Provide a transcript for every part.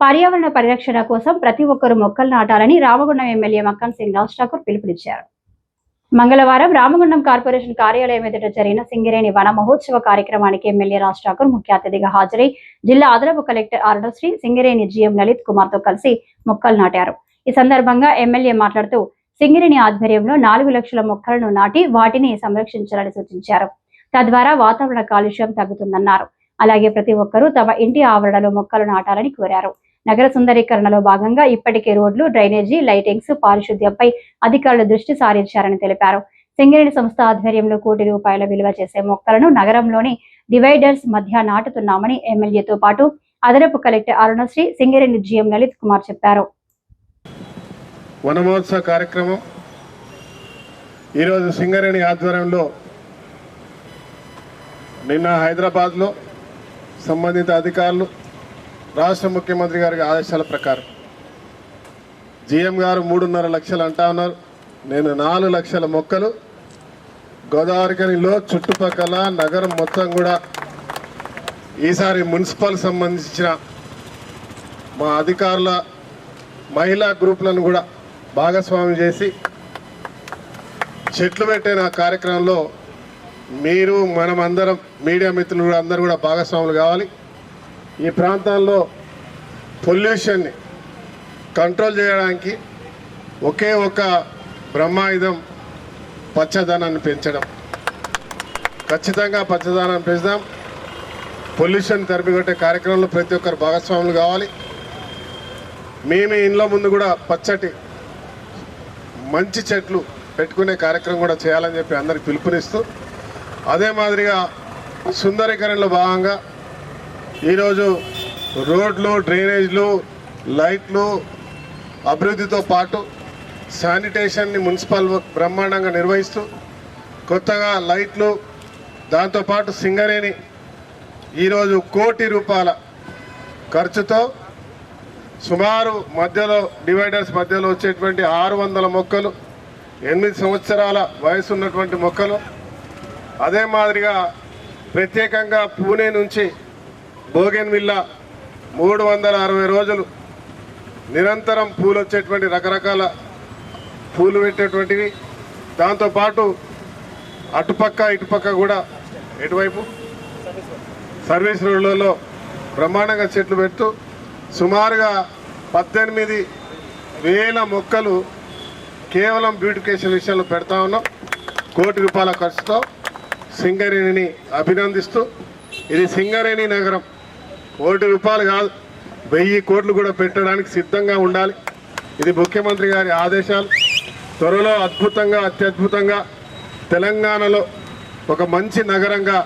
పర్యావరణ పరిరక్షణ కోసం ప్రతి ఒక్కరూ మొక్కలు నాటాలని రామగుండం ఎమ్మెల్యే మక్కన్ సింగ్ రాజ్ ఠాకూర్ పిలుపునిచ్చారు. మంగళవారం రామగుండం కార్పొరేషన్ కార్యాలయం ఎదుట జరిగిన సింగరేణి వన మహోత్సవ కార్యక్రమానికి ఎమ్మెల్యే రాజ్ ఠాకూర్ ముఖ్య అతిథిగా హాజరై జిల్లా అదనపు కలెక్టర్ అరుణశ్రీ సింగరేణి జిఎం లలిత్ కుమార్తో కలిసి మొక్కలు నాటారు. ఈ సందర్భంగా ఎమ్మెల్యే మాట్లాడుతూ సింగరేణి ఆధ్వర్యంలో నాలుగు లక్షల మొక్కలను నాటి వాటిని సంరక్షించాలని సూచించారు. తద్వారా వాతావరణ కాలుష్యం తగ్గుతుందన్నారు. అలాగే ప్రతి ఒక్కరూ తమ ఇంటి ఆవరణలో మొక్కలు నాటాలని కోరారు. నగర సుందరీకరణలో భాగంగా ఇప్పటికే రోడ్లు డ్రైనేజీ లైటింగ్స్ పారిశుద్ధ్యంపై అధికారులు దృష్టి సారించారని తెలిపారు. సింగరేణి సంస్థ ఆధ్వర్యంలో కోటి రూపాయల విలువ చేసే మొక్కలను నగరంలోని డివైడర్స్ మధ్య నాటుతున్నామని ఎమ్మెల్యేతో పాటు అదనపు కలెక్టర్ అరుణశ్రీ సింగరేణి జీఎం లలిత్ కుమార్ చెప్పారు. వనమహోత్సవ కార్యక్రమం ఈరోజు సింగరేణి ఆధ్వర్యంలో నిన్న హైదరాబాద్లో సంబంధిత అధికారులు రాష్ట్ర ముఖ్యమంత్రి గారి ఆదేశాల ప్రకారం జిఎం గారు మూడున్నర లక్షలు అంటా ఉన్నారు. నేను నాలుగు లక్షల మొక్కలు గోదావరికనిలో చుట్టుపక్కల నగరం మొత్తం కూడా ఈసారి మున్సిపల్ సంబంధించిన మా అధికారుల మహిళా గ్రూపులను కూడా భాగస్వామ్యం చేసి చెట్లు పెట్టే నా కార్యక్రమంలో మీరు మనం అందరం మీడియా మిత్రులు కూడా అందరూ కూడా భాగస్వాములు కావాలి. ఈ ప్రాంతాల్లో పొల్యూషన్ని కంట్రోల్ చేయడానికి ఒకే ఒక బ్రహ్మాయుధం పచ్చదనాన్ని పెంచడం. ఖచ్చితంగా పచ్చదనాన్ని పెంచుదాం. పొల్యూషన్ తరిమికొట్టే కార్యక్రమంలో ప్రతి ఒక్కరు భాగస్వాములు కావాలి. మేము ఇండ్ల ముందు కూడా పచ్చటి మంచి చెట్లు పెట్టుకునే కార్యక్రమం కూడా చేయాలని చెప్పి అందరికి పిలుపునిస్తూ అదే మాదిరిగా సుందరీకరణలో భాగంగా ఈరోజు రోడ్లు డ్రైనేజ్లు లైట్లు అభివృద్ధితో పాటు శానిటేషన్ని మున్సిపల్ బ్రహ్మాండంగా నిర్వహిస్తూ కొత్తగా లైట్లు దాంతోపాటు సింగరేణి ఈరోజు కోటి రూపాయల ఖర్చుతో సుమారు మధ్యలో డివైడర్స్ మధ్యలో వచ్చేటువంటి ఆరు వందల మొక్కలు ఎనిమిది సంవత్సరాల వయసు ఉన్నటువంటి మొక్కలు. అదే మాదిరిగా ప్రత్యేకంగా పూణే నుంచి బోగెన్ విల్లా మూడు వందల అరవై రోజులు నిరంతరం పూలు వచ్చేటువంటి రకరకాల పూలు పెట్టేటువంటివి. దాంతోపాటు అటుపక్క ఇటుపక్క కూడా ఎటువైపు? సర్వీస్ రోడ్లలో బ్రహ్మాండంగా చెట్లు పెడుతూ సుమారుగా పద్దెనిమిది వేల మొక్కలు కేవలం బ్యూటిఫికేషన్ విషయంలో పెడతా ఉన్నాం. కోటి రూపాయల ఖర్చుతో సింగరేణిని అభినందిస్తూ ఇది సింగరేణి నగరం. కోటి రూపాయలు కాదు వెయ్యి కోట్లు కూడా పెట్టడానికి సిద్ధంగా ఉండాలి. ఇది ముఖ్యమంత్రి గారి ఆదేశాలు. త్వరలో అద్భుతంగా అత్యద్భుతంగా తెలంగాణలో ఒక మంచి నగరంగా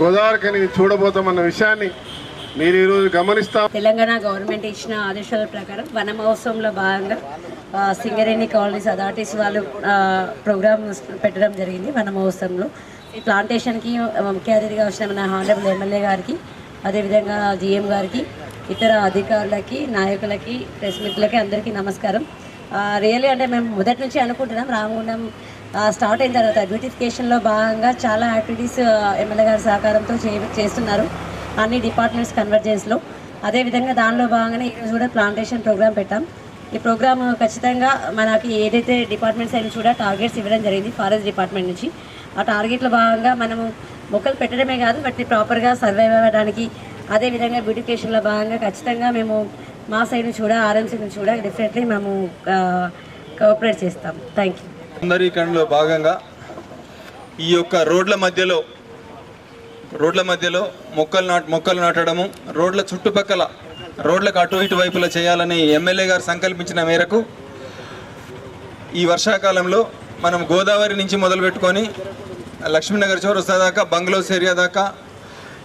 గోదావరికని చూడబోతామన్న విషయాన్ని మీరు ఈరోజు గమనిస్తా తెలంగాణ గవర్నమెంట్ ఇచ్చిన ఆదేశాల ప్రకారం వన మహోత్సవంలో భాగంగా సింగరేణి కాలనీస్ అథారిటీస్ వాళ్ళు ప్రోగ్రామ్ పెట్టడం జరిగింది వన మహోత్సవంలో. ఈ ప్లాంటేషన్కి ముఖ్య అతిథిగా వచ్చిన మన హానరబుల్ ఎమ్మెల్యే గారికి అదేవిధంగా జిఎం గారికి ఇతర అధికారులకి నాయకులకి ప్రెస్ మిత్రులకి అందరికీ నమస్కారం. రియల్లీ అంటే మేము మొదటి నుంచి అనుకుంటున్నాం రామగుండం స్టార్ట్ అయిన తర్వాత బ్యూటిఫికేషన్లో భాగంగా చాలా యాక్టివిటీస్ ఎమ్మెల్యే గారి సహకారంతో చే చేస్తున్నారు అన్ని డిపార్ట్మెంట్స్ కన్వర్జెన్స్లో అదేవిధంగా దానిలో భాగంగానే ఈరోజు కూడా ప్లాంటేషన్ ప్రోగ్రామ్ పెట్టాం. ఈ ప్రోగ్రామ్ ఖచ్చితంగా మనకి ఏదైతే డిపార్ట్మెంట్స్ అయినా కూడా టార్గెట్స్ ఇవ్వడం జరిగింది ఫారెస్ట్ డిపార్ట్మెంట్ నుంచి. ఆ టార్గెట్లో భాగంగా మనము మొక్కలు పెట్టడమే కాదు వాటిని ప్రాపర్గా సర్వైవ్ అవ్వడానికి అదేవిధంగా బ్యూటిఫికేషన్లో భాగంగా ఖచ్చితంగా మేము మా సైడ్ నుంచి కూడా ఆర్ఎంసీ నుంచి కూడా డెఫినెట్లీ మేము కోఆపరేట్ చేస్తాం. థ్యాంక్ యూ సుందరీకరణలో భాగంగా ఈ యొక్క రోడ్ల మధ్యలో రోడ్ల మధ్యలో మొక్కలు నాట్ మొక్కలు నాటడము రోడ్ల చుట్టుపక్కల రోడ్లకు అటు ఇటు వైపులా చేయాలని ఎమ్మెల్యే గారు సంకల్పించిన మేరకు ఈ వర్షాకాలంలో మనం గోదావరి నుంచి మొదలు పెట్టుకొని లక్ష్మీనగర్ చౌరస్తా దాకా బంగ్లోస్ ఏరియా దాకా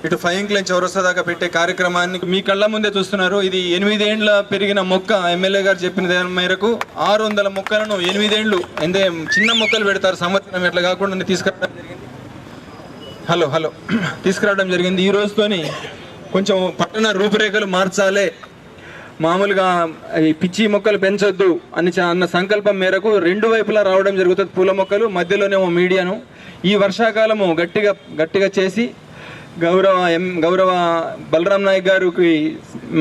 ఇటు ఫైంక్లైన్ చౌరస్తా దాకా పెట్టే కార్యక్రమాన్ని మీ కళ్ళ ముందే చూస్తున్నారు. ఇది ఎనిమిదేండ్ల పెరిగిన మొక్క ఎమ్మెల్యే గారు చెప్పిన దాని మేరకు ఆరు వందల మొక్కలను ఎనిమిదేండ్లు ఎందే చిన్న మొక్కలు పెడతారు. సంవత్సరం ఎట్లా కాకుండా తీసుకురావడం జరిగింది. హలో హలో తీసుకురావడం జరిగింది. ఈ రోజుతోని కొంచెం పట్టణ రూపురేఖలు మార్చాలే. మామూలుగా ఈ పిచ్చి మొక్కలు పెంచొద్దు అని అన్న సంకల్పం మేరకు రెండు వైపులా రావడం జరుగుతుంది పూల మొక్కలు మధ్యలోనేమో మీడియాను. ఈ వర్షాకాలము గట్టిగా గట్టిగా చేసి గౌరవ ఎం గౌరవ బలరాం నాయక్ గారికి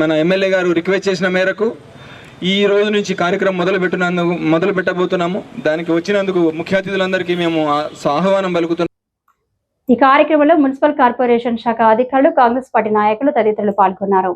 మన ఎమ్మెల్యే గారు రిక్వెస్ట్ చేసిన మేరకు ఈ రోజు నుంచి కార్యక్రమం మొదలు పెట్టినందుకు మొదలు పెట్టబోతున్నాము దానికి వచ్చినందుకు ముఖ్య అతిథులందరికీ మేము ఆహ్వానం పలుకుతున్నాం ఈ కార్యక్రమంలో మున్సిపల్ కార్పొరేషన్ శాఖ అధికారులు కాంగ్రెస్ పార్టీ నాయకులు తదితరులు పాల్గొన్నారు.